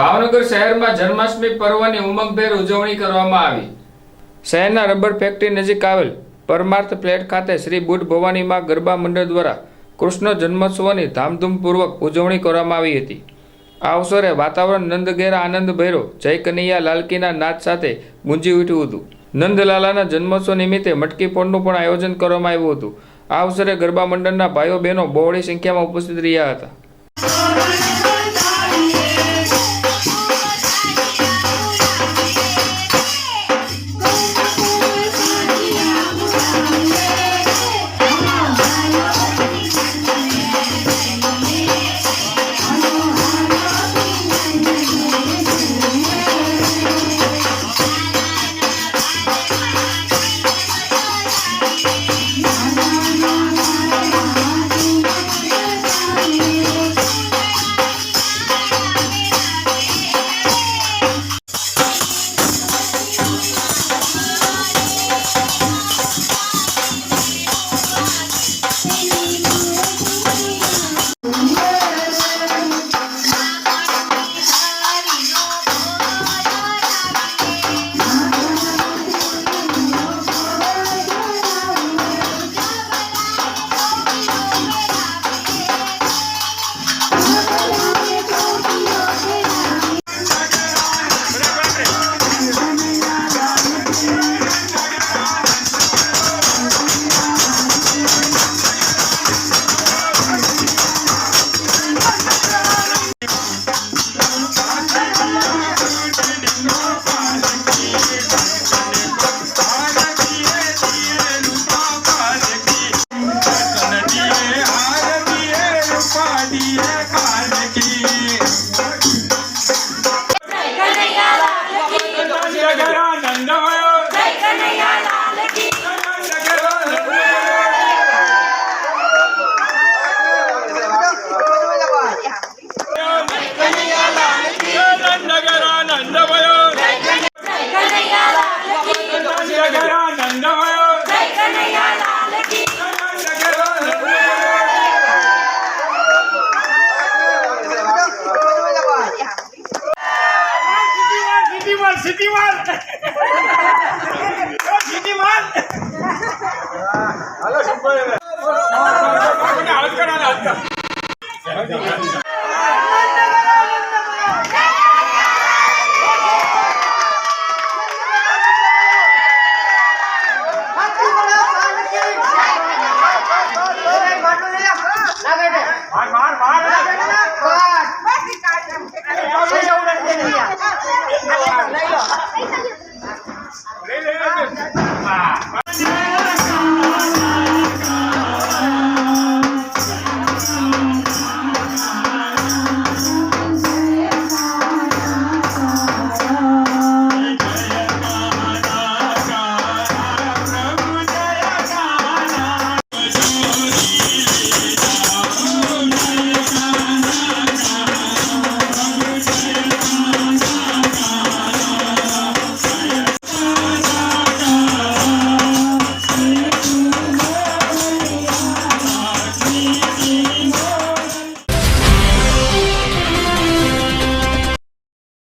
ભાવનગર શહેરમાં જન્માષ્ટમી પર્વની ઉમંગભેર ઉજવણી કરવામાં આવી. શહેરના રબર ફેક્ટરી નજીક આવેલ પરમાર્થ પ્લેટ ખાતે શ્રી બુટ ભવાનીમાં ગરબા મંડળ દ્વારા કૃષ્ણ જન્મોત્સવની ધામધૂમપૂર્વક ઉજવણી કરવામાં આવી હતી. આ અવસરે વાતાવરણ નંદઘેરા આનંદ ભૈરો જય કનૈયા લાલકીના નાદ સાથે ગુંજી ઉઠ્યું હતું. નંદલાલાના જન્મોત્સવ નિમિત્તે મટકી ફોડનું પણ આયોજન કરવામાં આવ્યું હતું. આ અવસરે ગરબા મંડળના ભાઈઓ બહેનો બહોળી સંખ્યામાં ઉપસ્થિત રહ્યા હતા. நான் கேட்டேன்.